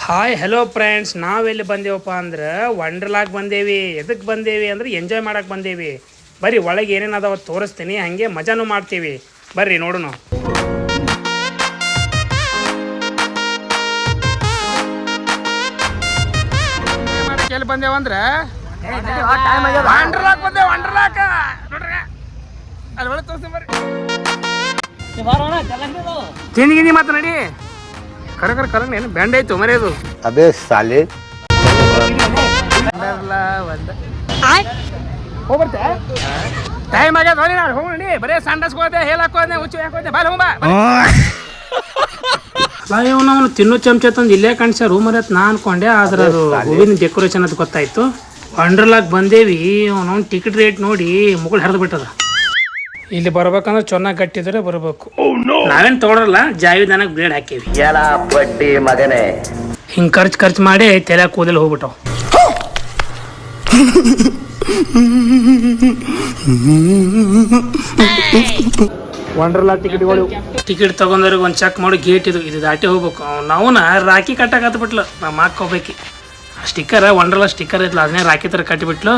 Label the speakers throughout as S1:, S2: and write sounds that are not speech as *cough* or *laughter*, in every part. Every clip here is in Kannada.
S1: ಹಾಯ್ ಹಲೋ ಫ್ರೆಂಡ್ಸ್ ನಾವೆಲ್ಲಿ ಬಂದೇವಪ್ಪ ಅಂದ್ರೆ ವಂಡರ್ಲಾಗ್ ಬಂದೇವಿ ಎದಕ್ಕೆ ಬಂದೇವಿ ಅಂದ್ರೆ ಎಂಜಾಯ್ ಮಾಡೋಕೆ ಬಂದೇವಿ. ಬರಿ ಒಳಗೆ ಏನೇನು ಅದಾವ ತೋರಿಸ್ತೀನಿ ಹಾಗೆ ಮಜಾನು ಮಾಡ್ತೀವಿ. ಬರ್ರಿ ನೋಡೋಣ. ಎಲ್ಲಿ ಬಂದೇವ ಅಂದ್ರೆ? ವಂಡರ್ಲಾಕ್ ಬಂದೇವ ವಂಡರ್ಲಾಕ್ ನೋಡ್ರಿ ಅಲ್ಲಿ ಒಳಗೆ ತೋರಿಸ್ತೀನಿ ಬರ್ರಿ. ತಿಂಡಿ ಗಿಂಡಿ ಮಾತು ನಡಿ. ಕರೆ ಕರೆ ಕರೆ ಏನು? ಬ್ಯಾಂಡ್ ಆಯ್ತು ಮರೆ
S2: ಅದು? ಅದೇ ಸಾಲಿ
S1: ಹೋಗ್ಬರ್ತೆ? ಟೈಮ್ ಆಗ್ಯದ ನೋಡಿ ನಾನು ಹೋಗಿ ಬರೇ ಸಂಡಸ್ಕೋದೆ ಹೇಲ್ ಹಾಕೋದೆ ಹುಚ್ಚು ಹಾಕೋದೆ ಬಾಲ್ ಹೋಗ್ಬಾ ಇವನವನು ತಿನ್ನೋ ಚಮಚ ತಂದು ಇಲ್ಲೇ ಕಾಣಿಸ್ಯಾರ ರೂಮರ್ ನಾ ಅನ್ಕೊಂಡೆ ಆದ್ರೆ ಅದು ಹೂವಿನ ಡೆಕೋರೇಷನ್ ಅದು ಗೊತ್ತಾಯ್ತು. ಅಂಡರ್ಲಾಕ್ ಬಂದೇವಿ ಅವನವ್ನು ಟಿಕೆಟ್ ರೇಟ್ ನೋಡಿ ಮುಗುಳು ಹರಿದು ಬಿಟ್ಟದ. ಇಲ್ಲಿ ಬರ್ಬೇಕಂದ್ರೆ ಚೆನ್ನಾಗಿ ಗಟ್ಟಿದ್ರೆ ಬರಬೇಕು. ನಾವೇನ್ ತಗೊಳಲ್ಲ ಜಾವಿದಾನಾಗ ಬ್ಲೇಡ್ ಹಾಕಿವಿ.
S2: ಬಡ್ಡಿ ಮಗನೇ?
S1: ಹಿಂಗೆ ಖರ್ಚು ಖರ್ಚು ಮಾಡಿ ತಲೆ ಕೂದಲು ಹೋಗ್ಬಿಟ್ಟವು. ವಂಡರ್ಲಾ ಟಿಕೆಟ್ಗಳು ಟಿಕೆಟ್ ತಗೊಂಡವ್ರಿಗೆ ಒಂದು ಚೆಕ್ ಮಾಡಿ ಗೇಟ್ ಇದು ಇದು ದಾಟಿ ಹೋಗ್ಬೇಕು. ನಾವುನ ರಾಖಿ ಕಟ್ಟಕ್ಕೆ ಬಿಟ್ಲು ನಮ್ಮ ಹೋಗ್ಬೇಕು. ಸ್ಟಿಕ್ಕರ್ ವಂಡರ್ಲಾ ಸ್ಟಿಕ್ಕರ್ ಐತ್ಲ ಅದನ್ನೇ ರಾಖಿ ತರ ಕಟ್ಟಿಬಿಟ್ಲು.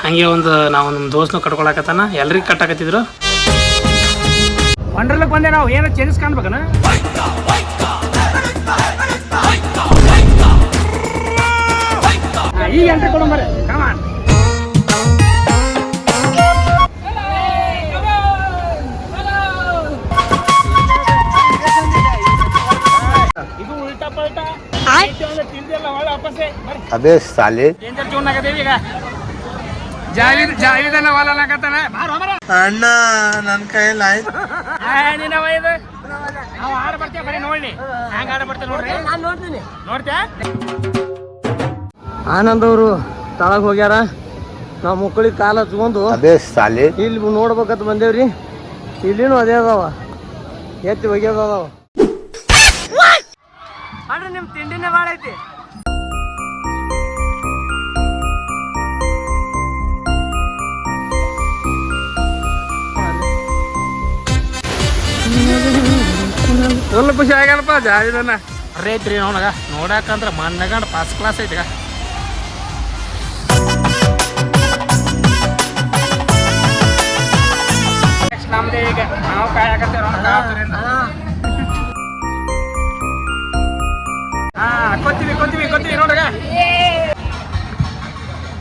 S1: ಹಾಗೆ ಒಂದು ನಾವು ನಮ್ಮ ದೋಸ್ತ್ನು ಕಟ್ಕೊಳಕತ್ತಾನ ಎಲ್ರಿಗೂ ಕಟ್ಟಾಕತ್ತಿದ್ರು. ವಂಡರ್ಲಕ್ ಬಂದೆ ನಾವು ಏನೋ ಚೇಂಜಸ್ ಕಾಣ್ಬೇಕನ? ಈಗ ಎಂಟ್ರಿ ಕೊಡೋ ಮರೆ ಅದೇ ಸಾಲಿ. ಈಗ.
S2: ಅಣ್ಣ ನನ್ನ ಕೈಯಲ್ಲಿ ಆಯ್ತು.
S3: ಆನಂದ್ ಅವರು ತಳಗ್ ಹೋಗ್ಯಾರ. ನಾವ್ ಮಕ್ಕಳಿಗೆ ಕಾಲ ಹಚ್ಕೊಂಡು
S2: ಅದೇ ಸಾಲಿ
S3: ಇಲ್ಲಿ ನೋಡ್ಬೇಕಂತ ಬಂದೇವ್ರಿ. ಇಲ್ಲಿನೂ ಅದೇ ಅದಾವ. ಎತ್ತಿ ಒಗ್ಯದ ಅದಾವ. ನಿಮ್ ನಿಮ್ಮ ತಿಂಡಿನೇ ಭಾಳ
S1: ಫುಲ್ ಖುಷಿ ಆಗ್ಯಾನಪ್ಪ ಜಾವಿದನ ರೈತ್ರಿ ಅವನಗ ನೋಡಕಂದ್ರ ಮಣ್ಣಗಂಡ್ ಫಸ್ಟ್ ಕ್ಲಾಸ್ ಐತಿ ಈಗ. ನೆಕ್ಸ್ಟ್ ನಮ್ದೇ ಈಗ ನಾವು ಕಾಯಕತ್ತೇವ ಹಾ. ಕೊತ್ತೀವಿ ಕೊತ್ತೀವಿ ಕೊತ್ತೀವಿ ನೋಡ್ಗ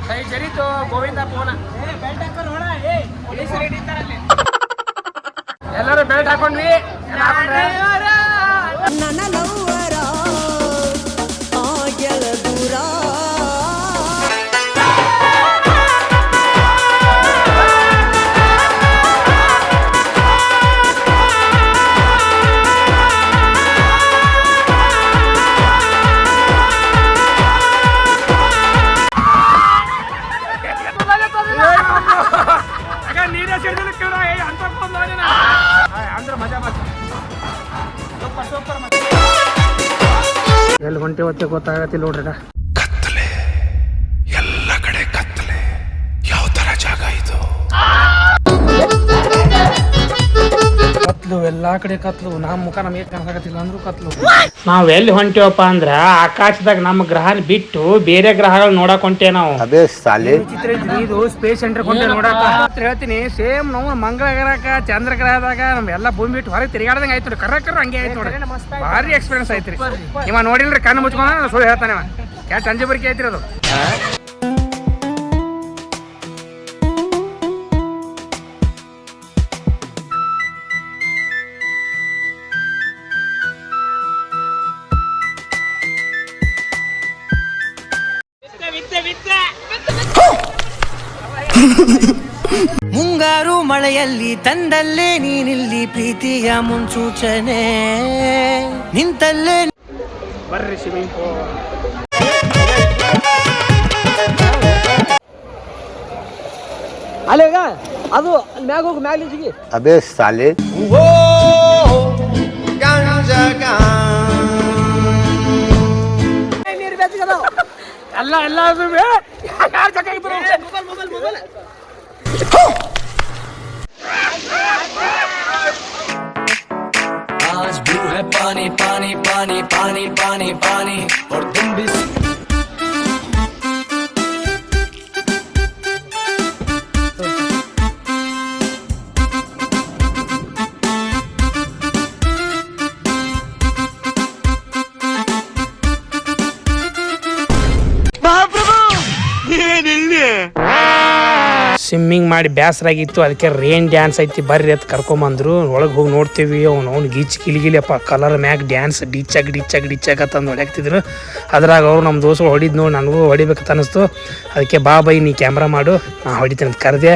S1: ಕೈ ಜರೀತು ಗೋವಿಂದ ಪೋನ ಎಲ್ಲರೂ ಬೆಲ್ಟ್ ಹಾಕೊಂಡ್ವಿ. ಎಲ್ಲ ಹಾಕೊಂಡ್ರೆ?
S4: ನನ್ನ ಲವ್ವರ
S1: ಹೊಂಟೆ ಹೊತ್ತೆ ಗೊತ್ತಾಗತ್ತಿಲ್ಲ ನೋಡ್ರಿ
S5: ಕತ್ತಲೆ. ಎಲ್ಲ ಕಡೆ ಕತ್ತಲೆ. ಯಾವ ತರ ಜಾಗ ಇದು?
S1: ಕತ್ಲು ಎಲ್ಲಾ ಕಡೆ ಕತ್ಲು. ನಮ್ಮ ಮುಖ ನಮಗೆ ಕಾಣಿಸಕತ್ತಿಲ್ಲ ಅಂದ್ರು ಕತ್ಲು. ನಾವ್ ಎಲ್ಲಿ ಹೊಂಟೇವಪ್ಪ ಅಂದ್ರ ಆಕಾಶದಾಗ ನಮ್ಮ ಗ್ರಹ ಬಿಟ್ಟು ಬೇರೆ ಗ್ರಹಗಳು ನೋಡಕ್ ಹೊಂಟೇ ನಾವು ಅದೇ ಸಾಲಿ ಇದು ಸ್ಪೇಸ್ ಸೆಂಟರ್ ಕೊಂಡೆ ನೋಡಾಕ ಅಂತ ಹೇಳ್ತೀನಿ ಸೇಮ್ ನಾವು ಮಂಗಳ ಗ್ರಹಕ ಚಂದ್ರ ಗ್ರಹದಾಗ ನಮ್ ಎಲ್ಲ ಭೂಮಿ ಬಿಟ್ಟು ಹೊರಗೆ ತಿರುಗಾಡ್ದಂಗ ಆಯ್ತು ಕರ್ರ ಕರ್ರ ಹಂಗೆ ಆಯ್ತು ನೋಡಿ. ಭಾರಿ ಎಕ್ಸ್ಪೀರಿಯನ್ಸ್ ಐತ್ರಿ ಇವ ನೋಡಿಲ್ರಿ ಕಣ್ಣು ಮುಚ್ಕೊಂಡ ಸುಳ್ಳು ಹೇಳ್ತಾನೆ ಕ್ಯಾಟ್ ಅಂಜೆ ಐತ್ರಿ ಅದು.
S3: ದಾರಿಯಲ್ಲಿ ತಂದಲ್ಲೇ ನೀನಿಲ್ಲಿ ಪ್ರೀತಿಯ ಮುನ್ಸೂಚನೆ. ನಿಂತಲ್ಲೇ
S1: ಬರ್ರಿ ಶಿವಿಂಪು
S3: ಅಲ್ಲೇಗ ಅದು ಅಲ್ಲಿ ಮ್ಯಾಗ ಹೋಗಿ ಮ್ಯಾಗ ನಿಂತಿಗೆ
S2: ಅಬೇ ಸಾಲಿ.
S3: ಎಲ್ಲ ಬೆಚ್ಚಗದ
S1: ಎಲ್ಲ ಎಲ್ಲ ಮೊಬೈಲ್ ಮೊಬೈಲ್
S3: ಮೊಬೈಲ್
S6: आज ब्लू है पानी पानी पानी पानी पानी पानी और तुम भी
S1: ಸ್ವಿಮ್ಮಿಂಗ್ ಮಾಡಿ ಬೇಸರಾಗಿತ್ತು ಅದಕ್ಕೆ ರೇನ್ ಡ್ಯಾನ್ಸ್ ಐತಿ, ಬರ್ರಿ ಅಂತ ಕರ್ಕೊಂಬಂದ್ರು. ಒಳಗೆ ಹೋಗಿ ನೋಡ್ತೀವಿ, ಅವ್ನು ಅವ್ನು ಗೀಚ್ ಗಿಲಿಗಿಲಿಯಪ್ಪ ಕಲರ್ ಮ್ಯಾಗ ಡ್ಯಾನ್ಸ್ ಡಿಚ್ಚಾಗಿ ಡಿಚ್ಚಾಗಿ ಡಿಚ್ಚಾಗ ತಂದು ಹೊಡ್ಯಾಕ್ತಿದ್ರು. ಅದ್ರಾಗ ಅವ್ರು ನಮ್ಮ ದೋಸ್ತು ಹೊಡಿದ್ ನೋಡಿ, ನನಗೂ ಹೊಡಿಬೇಕಂತ ಅನಿಸ್ತು. ಅದಕ್ಕೆ ಬಾ ಬೈ, ನೀ ಕ್ಯಾಮ್ರಾ ಮಾಡು, ನಾ ಹೊಡಿತೀನಿ ಅಂತ ಕರೆದೆ.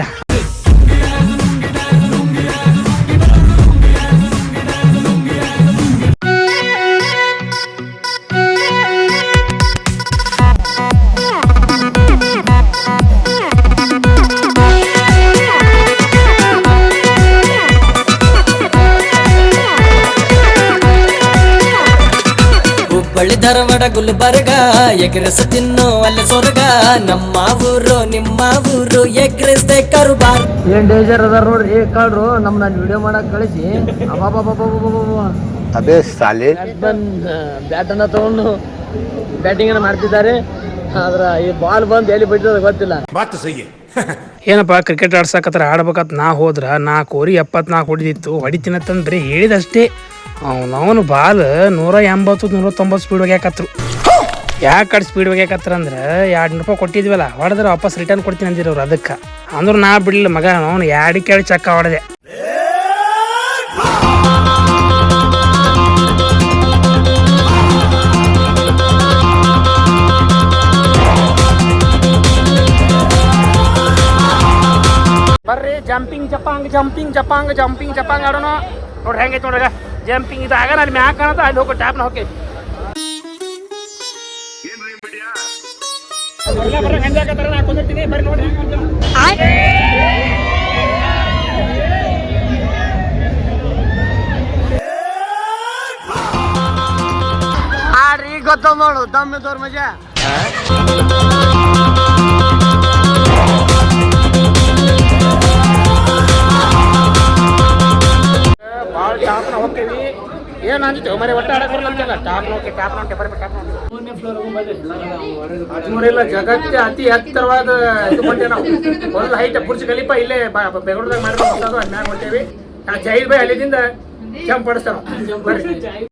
S6: ಬಳ್ಳಿ ಧಾರವಾಡ ಗುಲ್ಬರ್ಗ ಎಗ್ರೆಸ್ ತಿನ್ನು ಅಲ್ಲ ಸ್ವರ್ಗ ನಮ್ಮ ಊರು ನಿಮ್ಮ ಊರು ಎಗ್ರೆಸ್ದೆ ಕರುಬಾರ್.
S3: ಏನ್ ಡೇಂಜರ್ ಅದಾರ ನೋಡ್ರಿ ಕಾಡ್ರು ನಮ್ ನಾನು ವಿಡಿಯೋ ಮಾಡಕ್ ಕಳಿಸಿ. ಅದೇ ಸಾಲಿ. ಬ್ಯಾಟನ್ನ ತಗೊಂಡು ಬ್ಯಾಟಿಂಗ್ ಅನ್ನ ಮಾಡ್ತಿದ್ದಾರೆ. ಆದ್ರ ಈ ಬಾಲ್ ಬಂದು ಎಲ್ಲಿ ಬಿಟ್ಟಿರೋದು ಗೊತ್ತಿಲ್ಲ. *laughs*
S1: ಏನಪ್ಪ ಕ್ರಿಕೆಟ್ ಆಡ್ಸಕತ್ರ ಆಡ್ಬೇಕಂತ ನಾ ಹೋದ್ರ ನಾಲ್ಕು ಕೋರಿ ಎಪ್ಪತ್ನಾಲ್ಕು ಹೊಡಿದಿತ್ತು. ಹೊಡಿತೀನಂತಂದ್ ಬರೀ ಹೇಳಿದಷ್ಟೇ. ಅವನವನು ಬಾಲ್ ನೂರ ಎಂಬತ್ತು ನೂರ ತೊಂಬತ್ತು ಸ್ಪೀಡ್ ಒಗ್ಯಾಕತ್ರು ಯಾಕೆ ಕಡೆ ಸ್ಪೀಡ್ ಒಗ್ಯಾಕತ್ರ ಅಂದ್ರೆ ಎರಡು ನೂರು ರೂಪಾಯಿ ಕೊಟ್ಟಿದ್ವಲ್ಲ, ಹೊಡೆದ್ರೆ ವಾಪಸ್ ರಿಟರ್ನ್ ಕೊಡ್ತೀನಿ ಅಂದಿರೋರು ಅದಕ್ಕೆ. ಅಂದ್ರೆ ನಾ ಬಿಡಲಿಲ್ಲ ಮಗ, ಅವನು ಎರಡು ಕೇಳಿ ಚಕ್ಕ ಹೊಡೆದೆ. ಜಂಪಿಂಗ್ ಜಪಾಂಗ್ ಜಂಪಿಂಗ್ ಜಪಾಂಗ್ ಜಂಪಿಂಗ್ ಜಪಾಂಗ್ ಆಡೋಣ ನೋಡ್ರಿ ಹೆಂಗೈತೆ ನೋಡ್ರಿ ಜಂಪಿಂಗ್ ಇದು ಆಗ ಅಲ್ಲಿ ಮ್ಯಾಕ್ ಕಾಣತ್ತ ಅಲ್ಲಿ ಹೋಗೋ ಟ್ಯಾಪ್ನ ಹೋಗಿ
S3: ಆಡ್ರಿ ಈಗ ಗೊತ್ತ ನೋಡು ದಮ್ಮಿದ್ದವ್ರ ಮಜಾ.
S1: ಭಾಳ ಟಾಪ್ನ ಹೋಗ್ತೀವಿ. ಏನು ಅಂಜಿತ್ತು ಮರಿ ಒಟ್ಟ ಆಡಕ್ಕೆ ಬರಲ್ಲ ಅಂತಲ್ಲ ಟಾಪ್ ನೋಕೆ ಟಾಪ್ ನೋಕೆ ಬರ್ಬೇಕು ಟಾಪ್ ಹದಿಮೂರಿಲ್ಲ ಜಗತ್ತೇ ಅತಿ ಎತ್ತರವಾದ ಇದು ಬಂದೆ ನಾವು. ಒಂದು ಹೈಟ್ ಬುರ್ಜ್ ಕಲಿಪ ಇಲ್ಲೇ ಬೆಂಗಳೂರದಾಗ ಅದ್ ಮ್ಯಾಗ ಹೊಂಟೇವಿ. ನಾ ಜೈಲ್ ಬೈ ಅಲ್ಲಿದಿಂದ ಜಂಪ್ ಪಡಿಸ್ತಾರ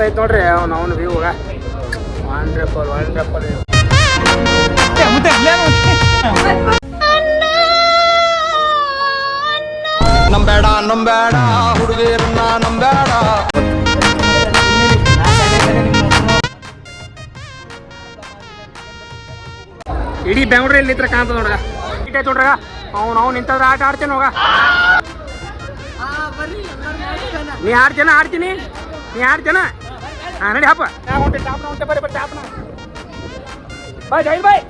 S1: ಮಸ್ತ್ ಐತ್ ನೋಡ್ರಿ ಅವ್ನು ಅವ್ನು ವ್ಯೂ ವಂಡ್ರಫುಲ್ ವಂಡ್ರಫುಲ್
S2: ನಂಬೇಡ ನಂಬೇಡ ಹುಡುಗಿರನ್ನ ನಂಬೇಡ
S1: ಇಡೀ ಬೆಂಗಳೂರು ಇಲ್ಲಿ ಇತ್ರ ಕಾಣ್ತದ ನೋಡ್ರ. ಇಟ್ಟೆ ನೋಡ್ರ ಅವ್ನು ಅವ್ನು ನಿಂತದ್ರ ಆಟ ಆಡ್ತೇನೆ ಹೋಗ. ನೀ ಆಡ್ತೇನ ಜನ ಆಡ್ತೀನಿ? ನೀ ಆಡ್ತೇನ ಜನ? ಹಾಂ, ನಡಿ ಹಪ್ಪ ನಾವು ಹೊಂಟೆ ಟಾಪ್ನ ಹೊಂಟೆ ಬರ್ರಿ ಬರ್ರಿ ಟಾಪ್ನ ಬಾ ಜೈಲ್ ಬಾಯ್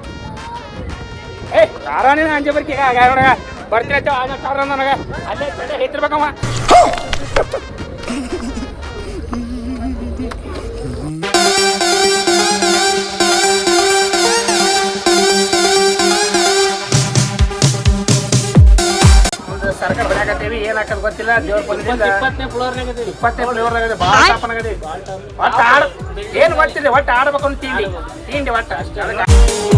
S1: ಏ ಯಾರಾನೇ ಅಂಜೆ ಬರ್ಕಿ. ನೋಡಗ ಬರ್ತೀನಿ ಅಂತ ಆಗ ನನಗೆ. ಅಲ್ಲೇ ತಡೆ ಏನ್ ದೇವ್ರ ಇಪ್ಪತ್ತನೇ ಇಪ್ಪತ್ತನೇ ಭಾಳ ಟಾಪನಾಗದಿ ಒಟ್ಟು ಆಡ ಏನು ಒಟ್ಟು ಆಡ್ಬೇಕು ಅಂತ ತಿಂಡಿ. ತಿಂಡಿ ಒಟ್ಟು. ಅಷ್ಟೇ.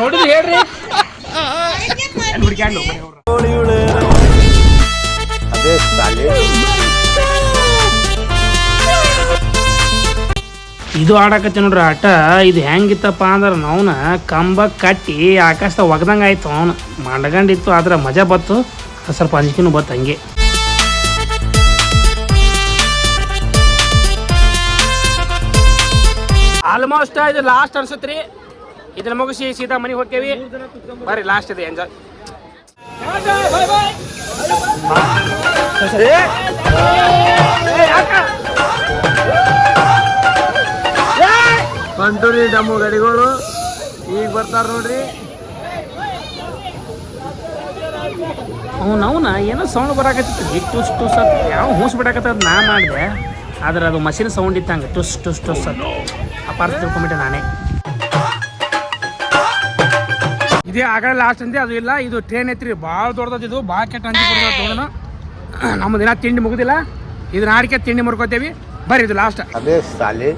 S1: ನೋಡಿದ್ರಿ ಹೇಳ್ರಿ ಇದು ಆಡಕತ್ತಿ ನೋಡ್ರಿ ಆಟ. ಇದು ಹೆಂಗಿತ್ತಪ್ಪ ಅಂದ್ರೆ ಅವನ ಕಂಬ ಕಟ್ಟಿ ಆಕಾಶದಾಗ ಒಗ್ದಂಗೆ ಆಯ್ತು ಅವನು. ಮಂಡಗಂಡಿತ್ತು, ಆದ್ರೆ ಮಜಾ ಬತ್ತು ಸ್ವಲ್ಪ ಅಂಜಿಕೆನೂ ಬತ್ತು ಹಂಗೆ. ಆಲ್ಮೋಸ್ಟ್ ಇದು ಲಾಸ್ಟ್ ಅನ್ಸತ್ರಿ. ಇದನ್ನ ಮುಗಿಸಿ ಸೀತಾ ಮನೆಗೆ ಹೋಗ್ತೇವಿ ಬರ್ರಿ ಲಾಸ್ಟ್ ಇದೆ ಎಂಜಾಯ್
S3: ಬಂತೂರಿ ಡಮ್ಮು ಗಡಿಗಳು. ಈಗ ಬರ್ತಾರ ನೋಡ್ರಿ.
S1: ಅವ್ನು ಅವನ ಏನೋ ಸೌಂಡ್ ಬರಾಕತ್ತಿತ್ತು ಟುಸ್ ಟುಸ್ ಯಾವ ಹೂಸ್ ಬಿಡಾಕತ್ತದ ನಾ ಮಾಡಿದೆ. ಆದ್ರೆ ಅದು ಮಷಿನ್ ಸೌಂಡ್ ಇತ್ತಂಗೆ ಟುಸ್ ಟುಸ್ ಟುಸ್ ಅದು ಅಪಾರ್ಥ ತಿಳ್ಕೊಂಬಿಟ್ಟೆ ನಾನೇ. ಇದೇ ಆಗಲೇ ಲಾಸ್ಟ್ ಅಂತೆ ಅದು ಇಲ್ಲ ಇದು ಟ್ರೈನ್ ಐತ್ರಿ. ಭಾಳ ದೊಡ್ಡದು ಇದು ಭಾಳ ಕೆಟ್ಟ ಅಂತ ನಮ್ಮ ದಿನ ತಿಂಡಿ ಮುಗುದಿಲ್ಲ. ಇದನ್ನ ಆಡಿಕೆ ತಿಂಡಿ ಮುರ್ಕೋತೇವಿ ಬರ್ರಿ ಇದು ಲಾಸ್ಟ್
S2: ಅದೇ ಸಾಲೆ.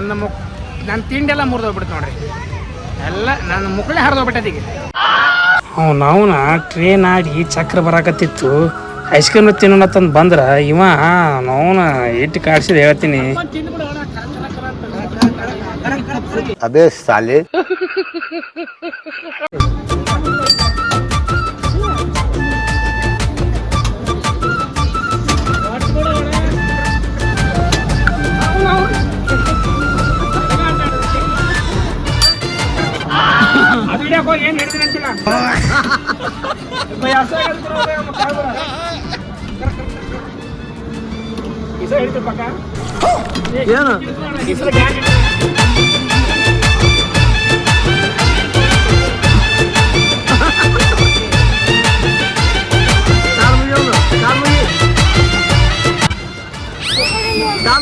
S1: ನನ್ನ ಮುಖ ನನ್ನ ತಿಂಡಿ ಎಲ್ಲ ಮುರಿದೋಗ್ಬಿಡ್ತು ನೋಡ್ರಿ. ಎಲ್ಲ ನನ್ನ ಮುಕ್ಕಳೇ ಹರಿದೋಗ್ಬಿಟ್ಟದ ಈಗ. ಅವ್ನು ಅವನ ಟ್ರೇನ್ ಆಡಿ ಚಕ್ರ ಬರಾಕತ್ತಿತ್ತು. ಐಸ್ ಕ್ರೀಮ್ ತಿನ್ನೋಣ ತಂದು ಬಂದ್ರ ಇವ ಅವನ ಇಟ್ಟು ಕಾಡ್ಸಿದ ಹೇಳ್ತೀನಿ.
S2: ಅದೇ ಸಾಲೆ.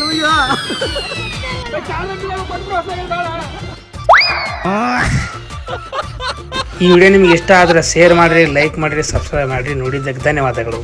S3: ಮುಗಿಯೋ
S1: ಈ ವಿಡಿಯೋ ನಿಮ್ಗೆ ಇಷ್ಟ ಆದ್ರೆ ಶೇರ್ ಮಾಡಿರಿ ಲೈಕ್ ಮಾಡಿರಿ ಸಬ್ಸ್ಕ್ರೈಬ್ ಮಾಡಿರಿ. ನೋಡಿದ್ದಕ್ಕೆ ಧನ್ಯವಾದಗಳು.